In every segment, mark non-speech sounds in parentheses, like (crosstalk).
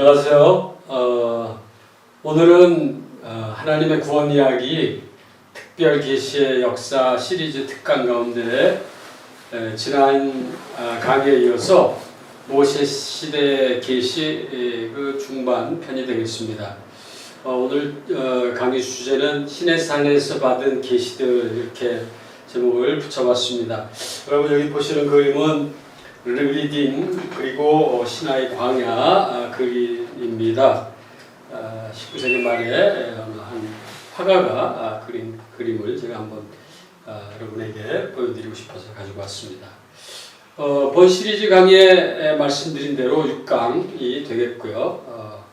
안녕하세요. 어, 오늘은 어, 하나님의 구원 이야기 특별 계시의 역사 시리즈 특강 가운데 에, 지난 아, 강의에 이어서 모세 시대 계시 에, 그 중반 편이 되겠습니다. 어, 오늘 어, 강의 주제는 신의 산에서 받은 계시들 이렇게 제목을 붙여봤습니다. 여러분 여기 보시는 그림은 리딩 그리고 신화의 광야 아, 그림입니다. 아, 19세기 말에 어느 한 화가가 아, 그린 그림을 제가 한번 아, 여러분에게 보여드리고 싶어서 가지고 왔습니다. 어, 본 시리즈 강의에 말씀드린 대로 6강이 되겠고요. 어,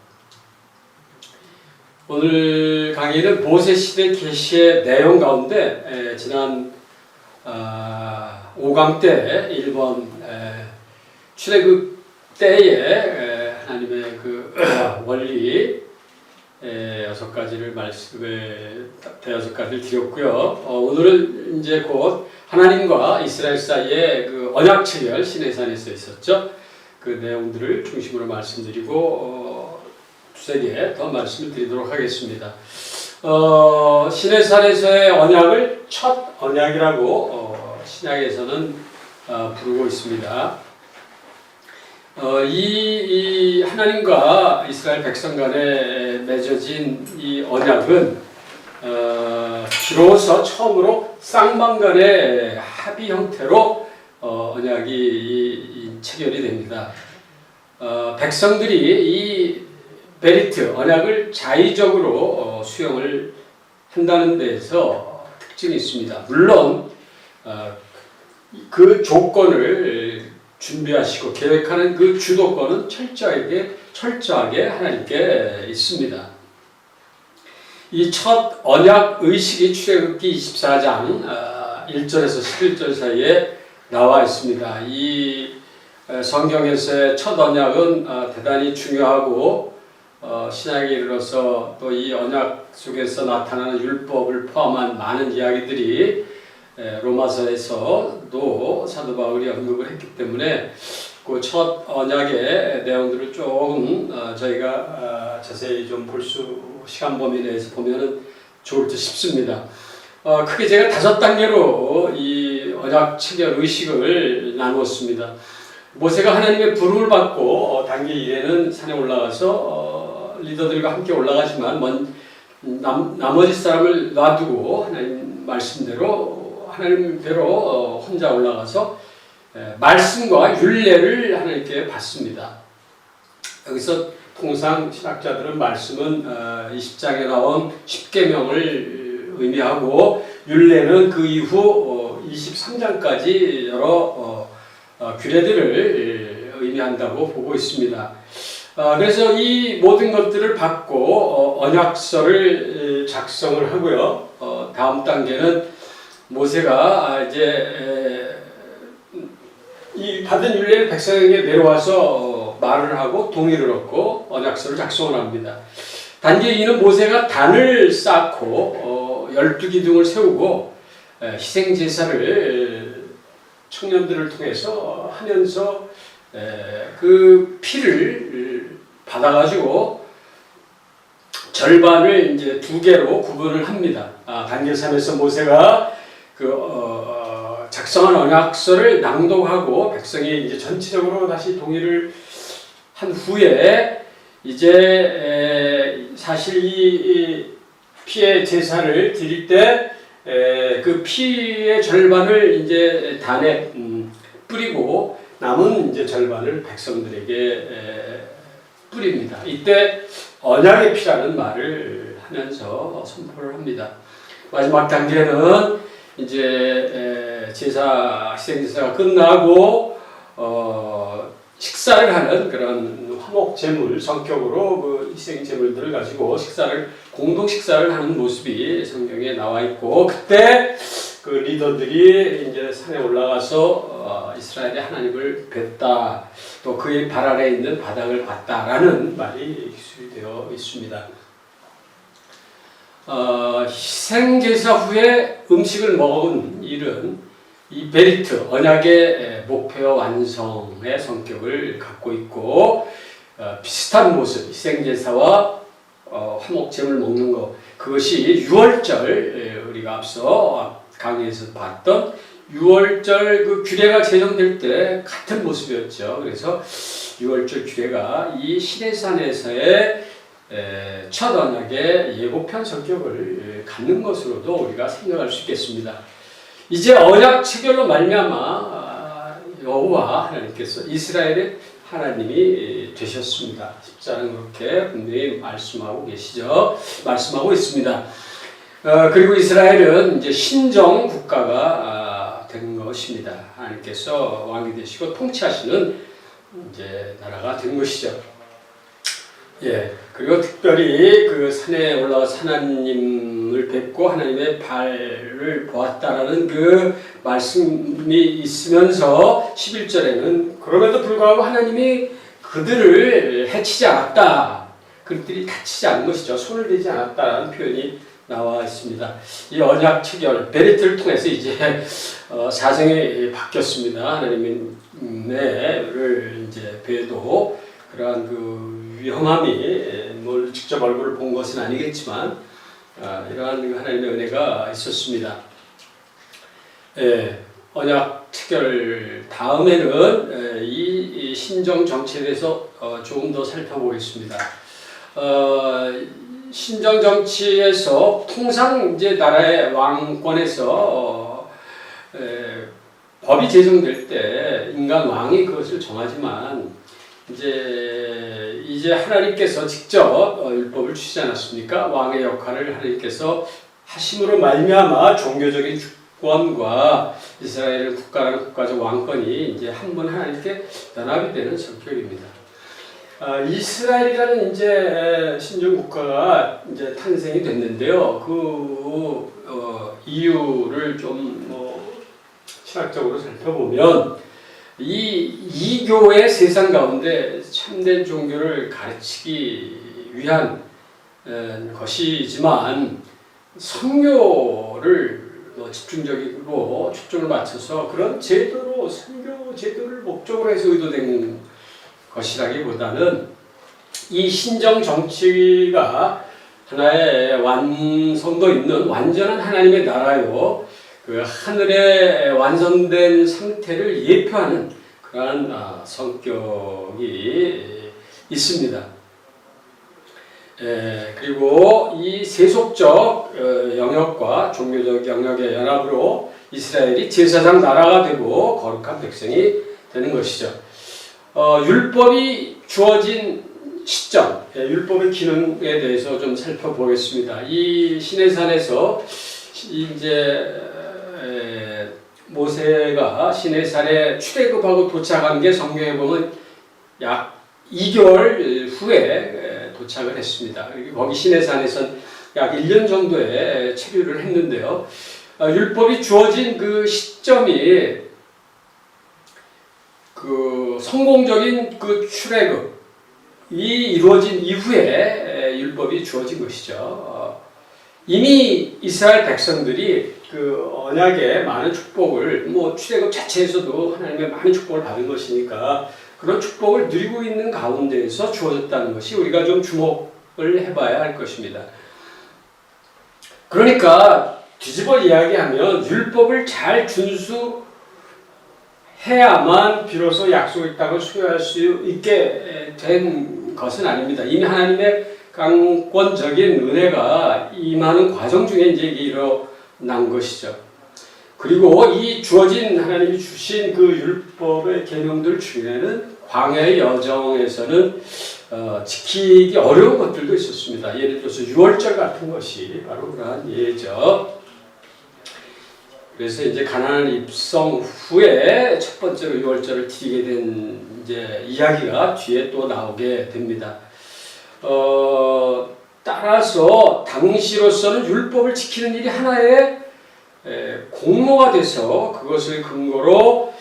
오늘 강의는 모세 시대 계시의 내용 가운데 에, 지난 아, 5강 때 일본 에, 출애굽 때에 에, 하나님의 그 (clears throat) 원리 에, 여섯 가지를 말씀에 대여섯 가지를 드렸고요. 어, 오늘은 이제 곧 하나님과 이스라엘 사이의 그 언약 체결 시내산에서 있었죠. 그 내용들을 중심으로 말씀드리고 어, 두세 개 더 말씀을 드리도록 하겠습니다. 어, 시내산에서의 언약을 첫 언약이라고 어, 신약에서는 어, 부르고 있습니다. 어, 이, 이 하나님과 이스라엘 백성 간에 맺어진 이 언약은 어, 비로소 처음으로 쌍방 간의 합의 형태로 어, 언약이 이, 이 체결이 됩니다. 어, 백성들이 이 베리트 언약을 자의적으로 어, 수용을 한다는 데에서 특징이 있습니다. 물론 어, 그 조건을 준비하시고 계획하는 그 주도권은 철저하게 철저하게 하나님께 있습니다. 이 첫 언약 의식이 출애굽기 24장 1절에서 11절 사이에 나와 있습니다. 이 어, 성경에서의 첫 언약은 어, 대단히 중요하고 어, 신약에 이르러서 또 이 언약 속에서 나타나는 율법을 포함한 많은 이야기들이 에, 로마서에서도 사도 바울이 언급을 했기 때문에 그 첫 언약의 내용들을 조금 어, 저희가 어, 자세히 좀 볼 수 시간 범위 내에서 보면은 좋을 듯 싶습니다. 어, 크게 제가 다섯 단계로 이 언약 체결 의식을 나누었습니다. 모세가 하나님의 부름을 받고 어, 단계 1에는 산에 올라가서 어, 리더들과 함께 올라가지만 먼, 남, 나머지 사람을 놔두고 하나님 말씀대로 하나님대로 어, 혼자 올라가서 에, 말씀과 윤례를 하나님께 받습니다. 여기서 통상 신학자들은 말씀은 어, 20장에 나온 10계명을 의미하고 윤례는 그 이후 어, 23장까지 여러 어, 어, 규례들을 의미한다고 보고 있습니다. 어, 그래서 이 모든 것들을 받고 어, 언약서를 작성을 하고요. 어, 다음 단계는 모세가 아, 이제 에, 이 받은 윤례를 백성에게 내려와서 어, 말을 하고 동의를 얻고 언약서를 작성을 합니다. 단계 2는 모세가 단을 쌓고 어, 12기둥을 세우고 에, 희생 제사를 청년들을 통해서 하면서 에, 그 피를 받아가지고 절반을 이제 두 개로 구분을 합니다. 아, 단계 3에서 모세가 그 어, 작성한 언약서를 낭독하고 백성이 이제 전체적으로 다시 동의를 한 후에 이제 에, 사실 이, 이 피의 제사를 드릴 때 그 피의 절반을 이제 단에 음, 뿌리고 남은 이제 절반을 백성들에게 에, 뿌립니다. 이때 언약의 피라는 말을 하면서 선포를 합니다. 마지막 단계는 이제 에, 제사 희생 제사가 끝나고 어, 식사를 하는 그런 화목 제물 성격으로 그 희생 제물들을 가지고 식사를 공동 식사를 하는 모습이 성경에 나와 있고 그때 그 리더들이 이제 산에 올라가서 어, 이스라엘의 하나님을 뵀다 또 그의 발 아래 있는 바닥을 봤다라는 말이 기술되어 있습니다. 어, 희생 제사 후에 음식을 먹은 일은 이 베리트 언약의 목표 완성의 성격을 갖고 있고 어, 비슷한 모습, 희생제사와 어, 화목제물 먹는 것 그것이 유월절 예, 우리가 앞서 강의에서 봤던 유월절 그 규례가 제정될 때 같은 모습이었죠. 그래서 유월절 규례가 이 시내산에서의 언약의 예고편 성격을 예, 갖는 것으로도 우리가 생각할 수 있겠습니다. 이제 언약 체결로 말미암아 아, 여호와 하나님께서 이스라엘의 하나님이 되셨습니다. 십자는 그렇게 분명히 말씀하고 계시죠. 말씀하고 있습니다. 어, 그리고 이스라엘은 이제 신정 국가가 아, 된 것입니다. 하나님께서 왕이 되시고 통치하시는 이제 나라가 된 것이죠. 예, 그리고 특별히 그 산에 올라가서 하나님을 뵙고 하나님의 발을 보았다라는 그 말씀이 있으면서 11절에는 그럼에도 불구하고 하나님이 그들을 해치지 않았다. 그들이 다치지 않은 것이죠. 손을 대지 않았다라는 표현이 나와 있습니다. 이 언약 체결 베리트를 통해서 이제 어, 사정이 바뀌었습니다. 하나님의 이제 뵈도 그러한 그 위험함이 뭘 직접 얼굴을 본 것은 아니겠지만 아, 이러한 그 하나님의 은혜가 있었습니다. 예, 언약 체결 다음에는 예, 이, 이 신정 정치에 대해서 어, 조금 더 살펴보겠습니다. 어, 신정 정치에서 통상 이제 나라의 왕권에서 어, 에, 법이 제정될 때 인간 왕이 그것을 정하지만 이제 이제 하나님께서 직접 어, 율법을 주시지 않았습니까? 왕의 역할을 하나님께서 하심으로 말미암아 종교적인 주권과 이스라엘 국가라는 국가적 왕권이 이제 한 번 하나님께 연합이 되는 성격입니다. 아, 이스라엘이라는 이제 신종 국가가 이제 탄생이 됐는데요. 그 어, 이유를 좀뭐 신학적으로 살펴보면 이 이교의 세상 가운데 참된 종교를 가르치기 위한 에, 것이지만 선교를 뭐 집중적으로 초점을 맞춰서 그런 제도로 선교 제도를 목적으로 해서 의도된 것이라기보다는 이 신정 정치가 하나의 완성도 있는 완전한 하나님의 나라요. 그 하늘의 완성된 상태를 예표하는 그러한 아, 성격이 있습니다. 에, 그리고 이 세속적 어, 영역과 종교적 영역의 연합으로 이스라엘이 제사장 나라가 되고 거룩한 백성이 되는 것이죠. 어, 율법이 주어진 시점, 예, 율법의 기능에 대해서 좀 살펴보겠습니다. 이 시내산에서 이제 에, 모세가 시내산에 출애굽하고 도착한 게 성경에 보면 약 2개월 후에 에, 도착을 했습니다. 거기 시내산에선 약 1년 정도의 체류를 했는데요. 아, 율법이 주어진 그 시점이 그 성공적인 그 출애굽이 이루어진 이후에 율법이 주어진 것이죠. 어, 이미 이스라엘 백성들이 그 언약의 많은 축복을 뭐 출애굽 자체에서도 하나님의 많은 축복을 받은 것이니까 그런 축복을 누리고 있는 가운데에서 주어졌다는 것이 우리가 좀 주목을 해봐야 할 것입니다. 그러니까 뒤집어 이야기하면 율법을 잘 준수 해야만 비로소 약속의 땅을 수여할 수 있게 된 것은 아닙니다. 이미 하나님의 강권적인 은혜가 임하는 과정 중에 이제 일어 난 것이죠. 그리고 이 주어진 하나님이 주신 그 율법의 계명들 중에는 광야의 여정에서는 어, 지키기 어려운 것들도 있었습니다. 예를 들어서 유월절 같은 것이 바로 그러한 예죠. 그래서 이제 가나안 입성 후에 첫 번째로 유월절을 드리게 된 이제 이야기가 뒤에 또 나오게 됩니다. 어, 따라서 당시로서는 율법을 지키는 일이 하나의 에, 공로가 돼서 그것을 근거로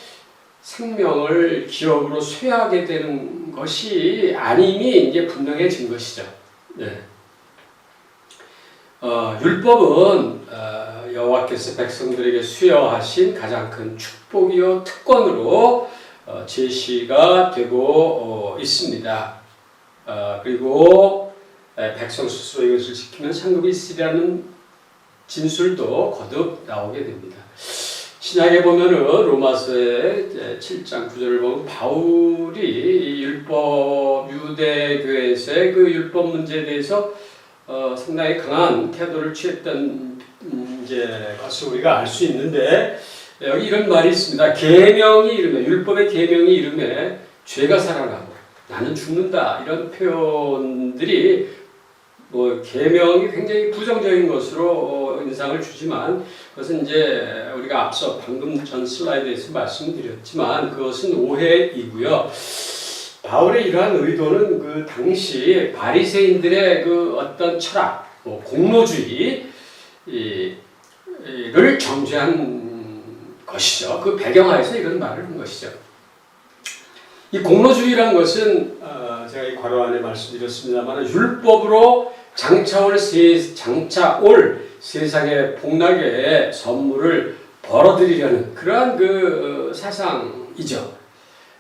생명을 기업으로 수여하게 되는 것이 아님이 이제 분명해진 것이죠. 네. 어, 율법은 어, 여호와께서 백성들에게 수여하신 가장 큰 축복이요 특권으로 어, 제시가 되고 어, 있습니다. 어, 그리고 에, 백성 스스로 이것을 지키면 상급이 있으리라는 진술도 거듭 나오게 됩니다. 신약에 보면은 로마서의 이제 7장 9절을 보면 바울이 이 율법 유대교에서의 그 율법 문제에 대해서 어, 상당히 강한 태도를 취했던 음, 이제 것을 우리가 알 수 있는데 여기 이런 말이 있습니다. 계명이 이름에 율법의 계명이 이름에 죄가 살아나고 나는 죽는다 이런 표현들이 뭐 계명이 굉장히 부정적인 것으로 어, 인상을 주지만 그것은 이제 우리가 앞서 방금 전 슬라이드에서 말씀드렸지만 그것은 오해이고요. 바울의 이러한 의도는 그 당시 바리새인들의 그 어떤 철학, 뭐 공로주의 이- 이를 정죄한 것이죠. 그 배경하에서 이런 말을 한 것이죠. 이 공로주의란 것은 어, 제가 이 괄호 안에 말씀드렸습니다만 율법으로 장차올 세 장차올 세상의 복락의 선물을 벌어들이려는 그러한 그 어, 사상이죠.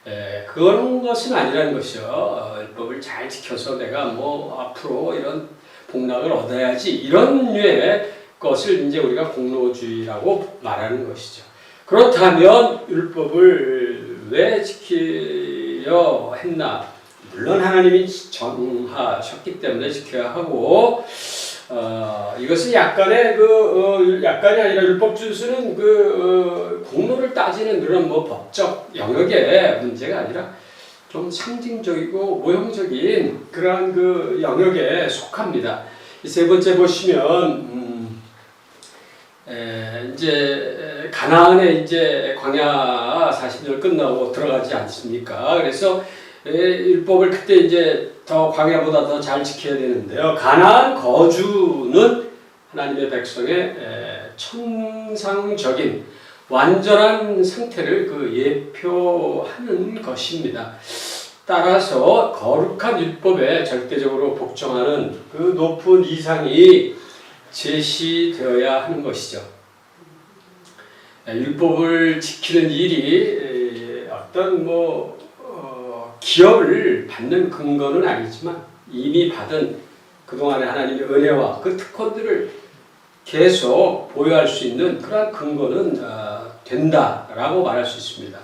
에, 그런 것은 아니라는 것이요. 어, 율법을 잘 지켜서 내가 뭐 앞으로 이런 복락을 얻어야지 이런 류의 것을 이제 우리가 공로주의라고 말하는 것이죠. 그렇다면 율법을 왜 지키려 했나? 물론 하나님이 정하셨기 때문에 지켜야 하고 어, 이것은 약간의 그 어, 약간이 아니라 율법 준수는 그 어, 공로를 따지는 그런 뭐 법적 영역의 문제가 아니라 좀 상징적이고 모형적인 그러한 그 영역에 속합니다. 이세 번째 보시면 음, 에, 이제 가나안에 이제 광야 40년 끝나고 들어가지 않습니까? 그래서 에, 율법을 그때 이제 더 광야보다 더 잘 지켜야 되는데요. 가나안 거주는 하나님의 백성의 에, 천상적인 완전한 상태를 그 예표하는 것입니다. 따라서 거룩한 율법에 절대적으로 복종하는 그 높은 이상이 제시되어야 하는 것이죠. 에, 율법을 지키는 일이 에, 어떤 뭐 어, 기업을 받는 근거는 아니지만 이미 받은 그동안의 하나님의 은혜와 그 특권들을 계속 보유할 수 있는 그러한 근거는 어, 된다라고 말할 수 있습니다.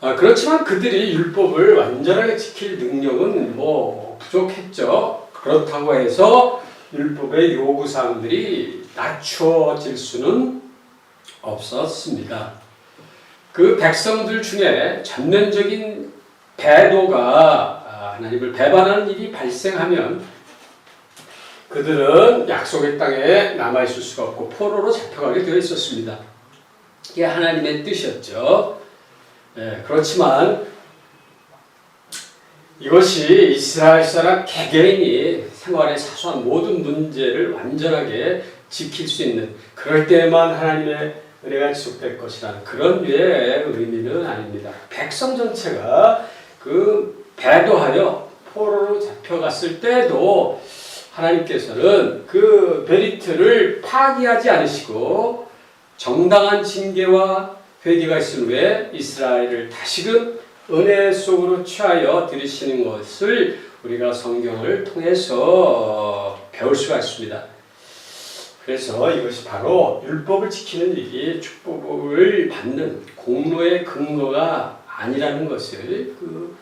아, 그렇지만 그들이 율법을 완전하게 지킬 능력은 뭐 부족했죠. 그렇다고 해서 율법의 요구사항들이 낮춰질 수는 없었습니다. 그 백성들 중에 전면적인 배도가 아, 하나님을 배반하는 일이 발생하면 그들은 약속의 땅에 남아있을 수가 없고 포로로 잡혀가게 되어 있었습니다. 이게 하나님의 뜻이었죠. 예, 그렇지만 이것이 이스라엘 사람 개개인이 생활의 사소한 모든 문제를 완전하게 지킬 수 있는 그럴 때만 하나님의 은혜가 지속될 것이라는 그런 류의 의미는 아닙니다. 백성 전체가 그 배도하여 포로로 잡혀갔을 때도 하나님께서는 그 베리트를 파기하지 않으시고 정당한 징계와 회개가 있은 후에 이스라엘을 다시금 은혜 속으로 취하여 들이시는 것을 우리가 성경을 통해서 배울 수가 있습니다. 그래서 이것이 바로 율법을 지키는 일이 축복을 받는 공로의 근거가 아니라는 것을 그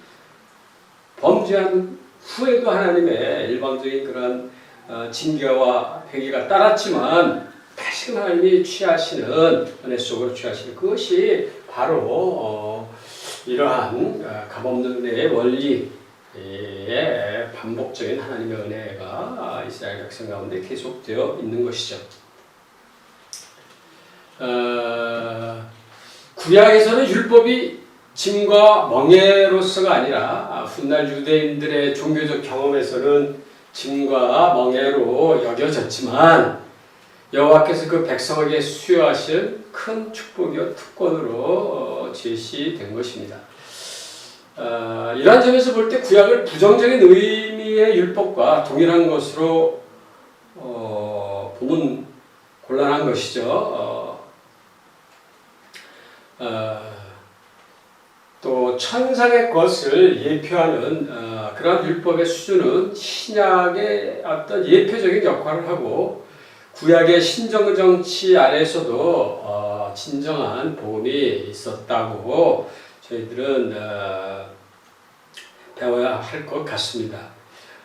범죄한 후에도 하나님의 일방적인 그런 어, 징계와 회개가 따랐지만 다시금 하나님이 취하시는 은혜 속으로 취하시는 그것이 바로 어, 이러한 어, 값없는 은혜의 원리 의 반복적인 하나님의 은혜가 이스라엘 백성 가운데 계속되어 있는 것이죠. 어, 구약에서는 율법이 짐과 멍해로서가 아니라 아, 훗날 유대인들의 종교적 경험에서는 짐과 멍해로 여겨졌지만 여호와께서 그 백성에게 수여하신 큰 축복이요 특권으로 어, 제시된 것입니다. 어, 이러한 점에서 볼 때 구약을 부정적인 의미의 율법과 동일한 것으로 어, 보면 곤란한 것이죠. 어, 어, 또 천상의 것을 예표하는 어, 그런 율법의 수준은 신약의 어떤 예표적인 역할을 하고 구약의 신정 정치 안에서도 어, 진정한 복음이 있었다고 저희들은 어, 배워야 할 것 같습니다.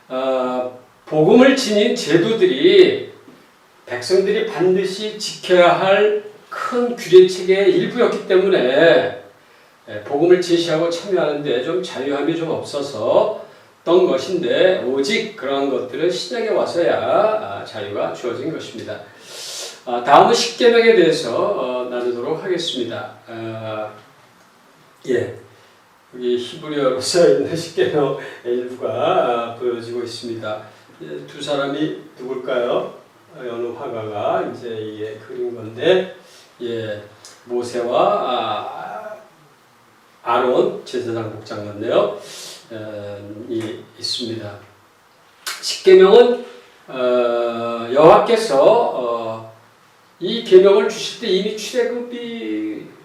어, 복음을 지닌 제도들이 백성들이 반드시 지켜야 할 큰 규례책의 일부였기 때문에 예, 복음을 제시하고 참여하는데 좀 자유함이 좀 없어서 던 것인데 오직 그러한 것들은 신약에 와서야 아, 자유가 주어진 것입니다. 아, 다음은 십계명에 대해서 어, 나누도록 하겠습니다. 아, 예, 여기 히브리어로 써 있는 십계명의 일부가 아, 보여지고 있습니다. 예, 두 사람이 누굴까요? 어느 화가가 이제 예, 그린 건데, 예, 모세와 아, 아론 제사장 복장 같네요. 어, 이 있습니다. 십계명은 어, 여호와께서 어, 이 계명을 주실 때 이미 출애굽이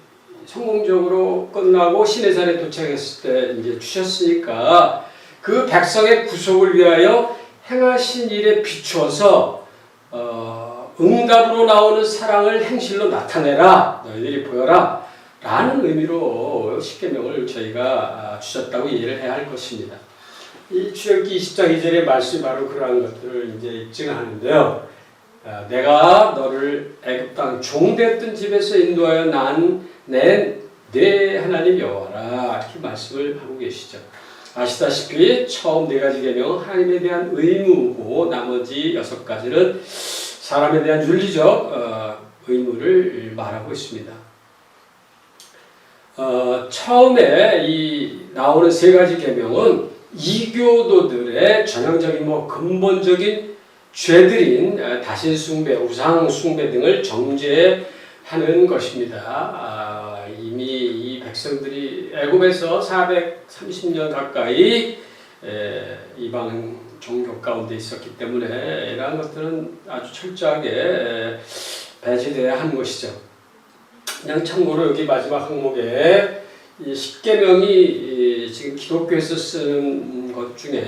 성공적으로 끝나고 시내산에 도착했을 때 이제 주셨으니까 그 백성의 구속을 위하여 행하신 일에 비추어서 어, 응답으로 나오는 사랑을 행실로 나타내라 너희들이 보여라 라는 의미로 십계명을 저희가 아, 주셨다고 이해를 해야 할 것입니다. 이 출애굽기 20장 2절의 말씀이 바로 그러한 것들을 이제 입증하는데요. 아, 내가 너를 애굽 땅 종되었던 집에서 인도하여 난 내 내 하나님 여호와라 이렇게 말씀을 하고 계시죠. 아시다시피 처음 네 가지 계명은 하나님에 대한 의무고 나머지 여섯 가지는 사람에 대한 윤리적 어, 의무를 말하고 있습니다. 어, 처음에 이 나오는 세 가지 계명은 이교도들의 전형적인 뭐 근본적인 죄들인 어, 다신 숭배, 우상 숭배 등을 정죄 하는 것입니다. 아, 이미 이 백성들이 애굽에서 430년 가까이 에, 이방 종교 가운데 있었기 때문에 이러한 것들은 아주 철저하게 에, 배제돼야 하는 것이죠. 그냥 참고로 여기 마지막 항목에 이 십계명이 이 지금 기독교에서 쓰는 것 중에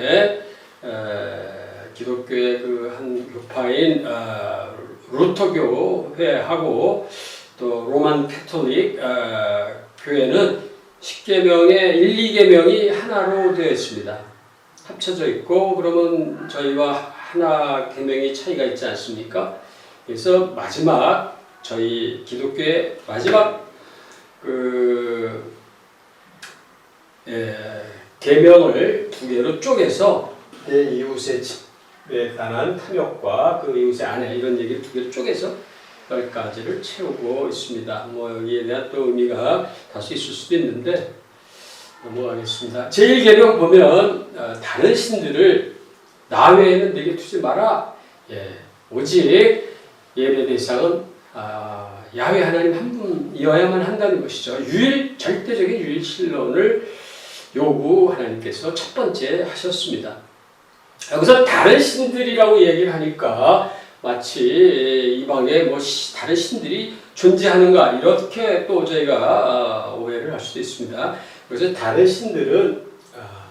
에, 기독교의 그 한 교파인 어, 루터교 회하고 또 로만 캐톨릭 어, 교회는 십계명의 1, 2계명이 하나로 되어 있습니다. 합쳐져 있고 그러면 저희와 하나 계명이 차이가 있지 않습니까? 그래서 마지막 저희 기독교의 마지막 그 예, 계명을 두 개로 쪼개서 내 이웃의 집에 관한 탐욕과 그 이웃의 아내 이런 얘기를 두 개로 쪼개서 열 가지를 채우고 있습니다. 뭐 여기에 대한 또 의미가 다수 있을 수도 있는데 넘어가겠습니다. 제1계명 보면 어, 다른 신들을 나 외에는 내게 두지 마라. 예, 오직 예배 대상은 아, 야훼 하나님 한 분이어야만 한다는 것이죠. 유일 절대적인 유일 신론을 요구 하나님께서 첫 번째 하셨습니다. 여기서 다른 신들이라고 얘기를 하니까 마치 이방에 뭐 시- 다른 신들이 존재하는가 이렇게 또 저희가 아, 오해를 할 수도 있습니다. 그래서 다른 신들은 아,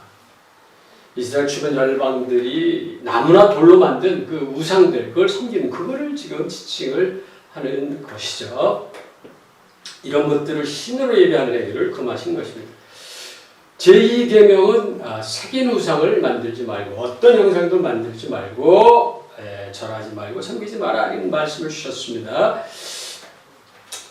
이스라엘 주변 열방들이 나무나 돌로 만든 그 우상들 그걸 섬기는 그거를 지금 지칭을 하는 것이죠. 이런 것들을 신으로 예배하는 행위를 금하신 것입니다. 제2계명은 아, 색인 우상을 만들지 말고 어떤 형상도 만들지 말고 에, 절하지 말고 섬기지 마라 이런 말씀을 주셨습니다.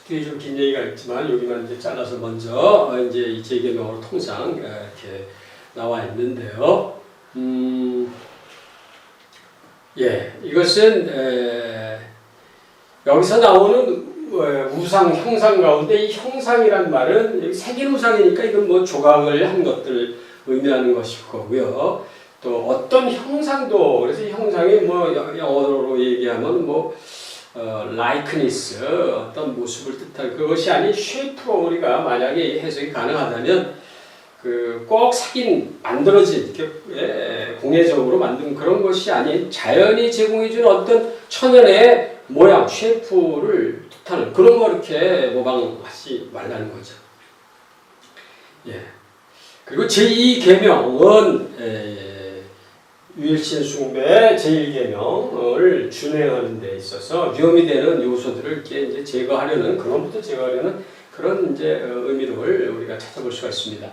뒤에 좀 긴 얘기가 있지만 여기만 이제 잘라서 먼저 어, 이제 이 제2계명으로 통상 에, 이렇게 나와 있는데요. 음, 예, 이것은 에, 여기서 나오는 어, 우상 형상 가운데 이 형상이란 말은 색인 우상이니까 이건 뭐 조각을 한 것들을 의미하는 것일 거고요. 또 어떤 형상도 그래서 이 형상이 뭐 여- 영어로 얘기하면 뭐 어, likeness 어떤 모습을 뜻할 그것이 아닌 쉐이프로 우리가 만약에 해석이 가능하다면 그꼭 색인 만들어진 예, 공예적으로 만든 그런 것이 아닌 자연이 제공해준 어떤 천연의 모양 쉐이프를 뜻하는 그런 거 이렇게 모방하지 말라는 거죠. 예. 그리고 제2 계명은 유일신 숭배 제1계명을 준행하는 데 있어서 위험이 되는 요소들을 이제 제거하려는 근원부터 제거하려는 그런 이제 어, 의미를 우리가 찾아볼 수가 있습니다.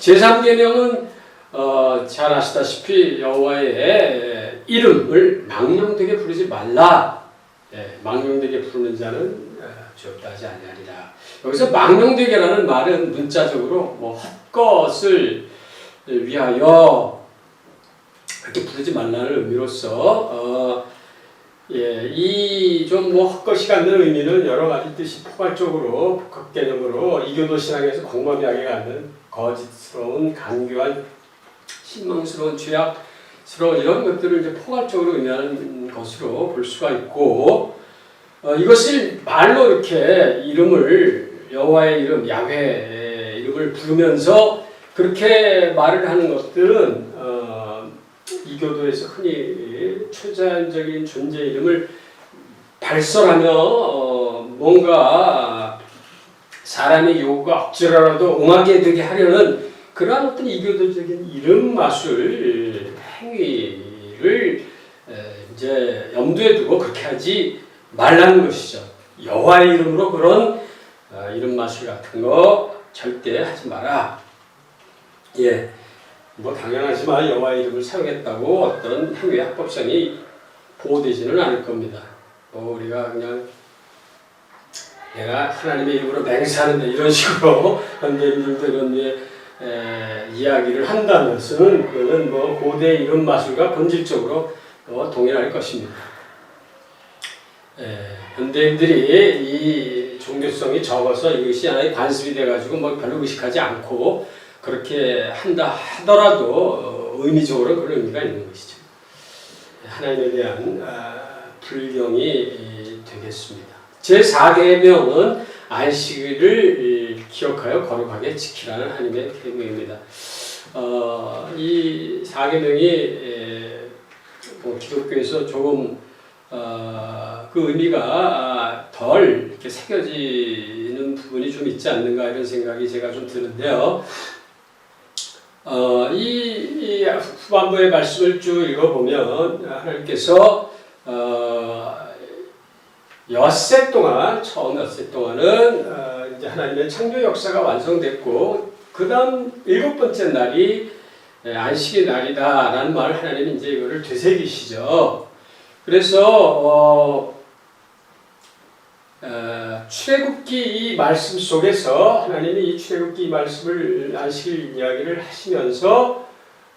제3계명은 어, 잘 아시다시피 여호와의 이름을 망령되게 부르지 말라. 예, 망령되게 부르는 자는 어, 죄없다 하지 아니하리라. 여기서 망령되게라는 말은 문자적으로 뭐 헛것을 위하여 그렇게 부르지 말라는 의미로서 어, 예, 이좀뭐 헛것이 갖는 의미는 여러 가지 뜻이 포괄적으로 복합 개념으로 이교도 신앙에서 공범하게 갖는 거짓스러운 간교한 신망스러운 죄악 스러운 이런 것들을 이제 포괄적으로 의미하는 것으로 볼 수가 있고 어, 이것을 말로 이렇게 이름을 여호와의 이름 야훼의 이름을 부르면서 그렇게 말을 하는 것들은 어, 이교도에서 흔히 초자연적인 존재 이름을 발설하며 어, 뭔가 사람의 요구가 억지로라도 응하게 되게 하려는 그러한 어떤 이교도적인 이름 마술 행위를 에, 이제 염두에 두고 그렇게 하지 말라는 것이죠. 여호와의 이름으로 그런 어, 이름 마술 같은 거 절대 하지 마라. 예, 뭐 당연하지만 여호와의 이름을 사용했다고 어떤 행위 합법성이 보호되지는 않을 겁니다. 뭐 우리가 그냥 내가 하나님의 이름으로 맹세하는데 이런 식으로 (laughs) 현대인들도 이런 예, 에, 이야기를 한다는 것은 그거는 뭐 고대 이름 마술과 본질적으로 어, 동일할 것입니다. 에, 현대인들이 이 종교성이 적어서 이것이 하나의 관습이 돼가지고 뭐 별로 의식하지 않고 그렇게 한다 하더라도 어, 의미적으로 그런 의미가 있는 것이죠. 하나님에 대한 아, 불경이 되겠습니다. 제 4계명은 안식일을 기억하여 거룩하게 지키라는 하나님의 계명입니다. 어, 이 4계명이 뭐 기독교에서 조금 어, 그 의미가 덜 이렇게 새겨지는 부분이 좀 있지 않는가 이런 생각이 제가 좀 드는데요. 어, 이, 이 후반부의 말씀을 쭉 읽어보면 하나님께서 어, 엿새 동안 처음 엿새 동안은 어, 이제 하나님의 창조 역사가 완성됐고 그 다음 일곱 번째 날이 예, 안식의 날이다 라는 말을 하나님이 이제 이거를 되새기시죠. 그래서 어, 어, 출애굽기 이 말씀 속에서 하나님이 이 출애굽기 이 말씀을 안식일 이야기를 하시면서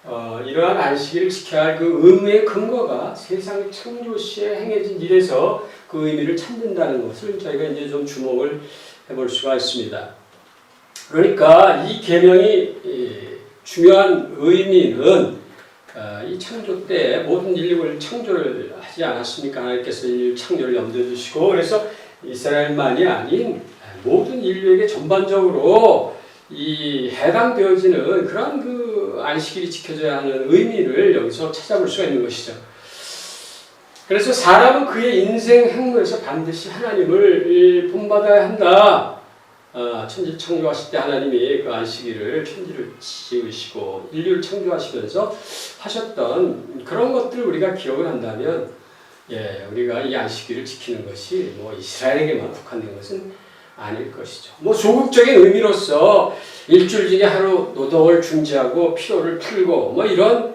어, 이러한 안식일을 지켜야 할 그 의무의 근거가 세상 창조 시에 행해진 일에서 그 의미를 찾는다는 것을 저희가 이제 좀 주목을 해볼 수가 있습니다. 그러니까 이 계명이 중요한 의미는 어, 이 창조 때 모든 인류를 창조를 하지 않았습니까? 하나님께서 인류 창조를 염두에 두시고 그래서 이스라엘만이 아닌 모든 인류에게 전반적으로 이 해당되어지는 그런 그 안식일이 지켜져야 하는 의미를 여기서 찾아볼 수가 있는 것이죠. 그래서 사람은 그의 인생 행로에서 반드시 하나님을 본받아야 한다. 어, 천지 창조하실 때 하나님이 그 안식일을 천지를 지으시고 인류를 창조하시면서 하셨던 그런 것들을 우리가 기억을 한다면 예, 우리가 이 안식일을 지키는 것이 뭐 이스라엘에게만 국한된 것은 아닐 것이죠. 뭐 소극적인 의미로서 일주일 중에 하루 노동을 중지하고 피로를 풀고 뭐 이런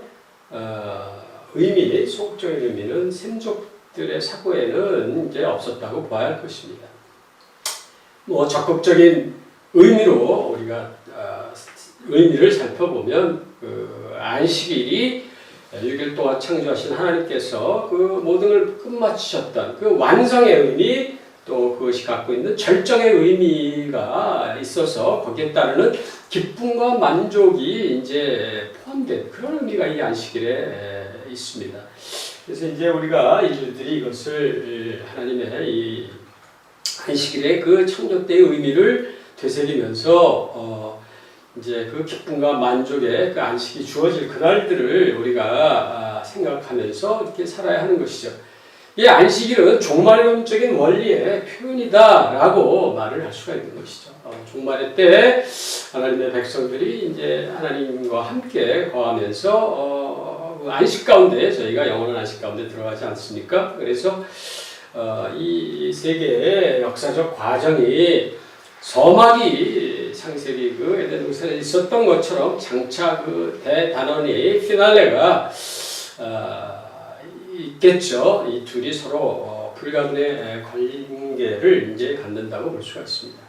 어, 의미, 소극적인 의미는 샘족들의 사고에는 이제 없었다고 봐야 할 것입니다. 뭐 적극적인 의미로 우리가 어, 의미를 살펴보면 그 안식일이 6일 동안 창조하신 하나님께서 그 모든 걸 끝마치셨던 그 완성의 의미 또 그것이 갖고 있는 절정의 의미가 있어서 거기에 따르는 기쁨과 만족이 이제 포함된 그런 의미가 이 안식일에 있습니다. 그래서 이제 우리가 이들이 이것을 하나님의 이 안식일의 그 창조 때의 의미를 되새기면서 어 이제 그 기쁨과 만족의 그 안식이 주어질 그날들을 우리가 아, 생각하면서 이렇게 살아야 하는 것이죠. 이 안식일은 종말론적인 원리의 표현이다라고 말을 할 수가 있는 것이죠. 어, 종말의 때 하나님의 백성들이 이제 하나님과 함께 거하면서 어, 그 안식 가운데 저희가 영원한 안식 가운데 들어가지 않습니까? 그래서 어, 이 세계의 역사적 과정이 서막이 창세기 그 에덴 동산에 있었던 것처럼 장차 그 대단원이 피날레가 어, 있겠죠. 이 둘이 서로 어, 불가분의 관계를 이제 갖는다고 볼 수가 있습니다.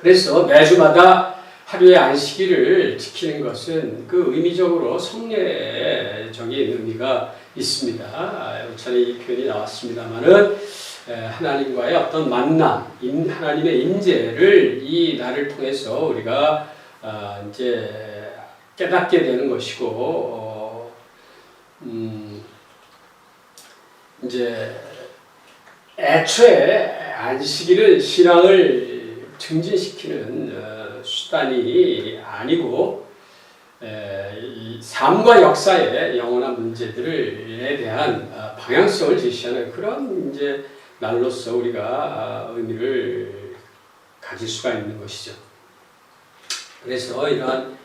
그래서 매주마다 하루의 안식일을 지키는 것은 그 의미적으로 성례적인 의미가 있습니다. 아, 전에 이 표현이 나왔습니다만은 하나님과의 어떤 만남, 임- 하나님의 임재를 이 날을 통해서 우리가 아, 이제 깨닫게 되는 것이고, 어, 음, 이제 애초에 안식일은 신앙을 증진시키는 어, 수단이 아니고 삶과 역사의 영원한 문제들에 대한 어, 방향성을 제시하는 그런 이제 날로서 우리가 아, 의미를 가질 수가 있는 것이죠. 그래서 이러한 아,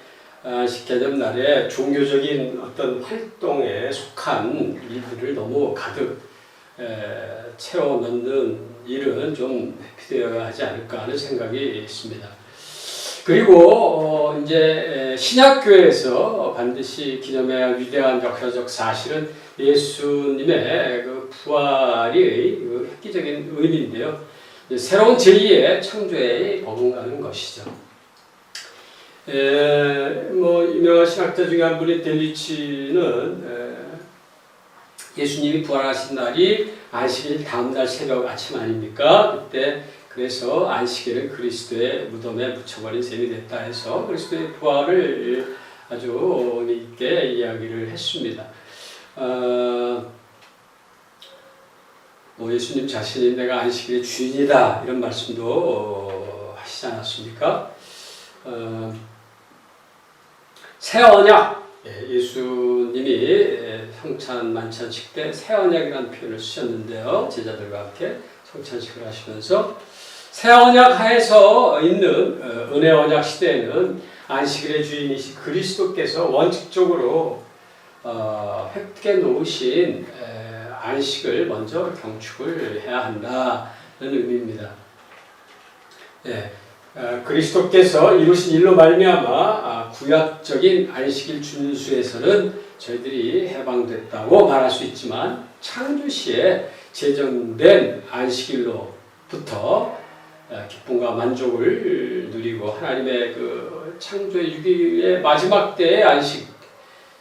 식개념 날에 종교적인 어떤 활동에 속한 일들을 너무 가득 에, 채워 넣는 일은 좀 필요해야 하지 않을까 하는 생각이 있습니다. 그리고 어, 이제 신약교회에서 반드시 기념해야 할 위대한 역사적 사실은 예수님의 그 부활이 그 획기적인 의미인데요. 새로운 제2의 창조에 버금가는 것이죠. 에, 뭐 유명한 신학자 중에 한 분이 델리치는 에, 예수님이 부활하신 날이 안식일 다음 날 새벽 아침 아닙니까? 그때 그래서 안식일은 그리스도의 무덤에 묻혀버린 셈이 됐다 해서 그리스도의 부활을 아주 있게 이야기를 했습니다. 어, 뭐 예수님 자신이 내가 안식일의 주인이다 이런 말씀도 어, 하시지 않았습니까? 어, 새 언약 예, 예수님이 예, 성찬 만찬식 때 새 언약이라는 표현을 쓰셨는데요 제자들과 함께 성찬식을 하시면서 새 언약 하에서 있는 어, 은혜 언약 시대에는 안식일의 주인이신 그리스도께서 원칙적으로 어, 획득해 놓으신 에, 안식을 먼저 경축을 해야 한다는 의미입니다. 예, 어, 그리스도께서 이루신 일로 말미암아 아, 구약적인 안식일 준수에서는 저희들이 해방됐다고 말할 수 있지만 창조 시에 제정된 안식일로부터 어, 기쁨과 만족을 누리고 하나님의 그 창조의 6일의 마지막 때의 안식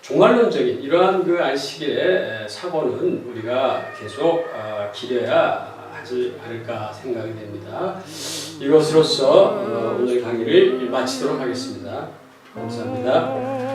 종말론적인 이러한 그 안식일의 사고는 우리가 계속 어, 기려야 하지 않을까 생각이 됩니다. 이것으로서 어, 오늘 강의를 마치도록 하겠습니다. 감사합니다.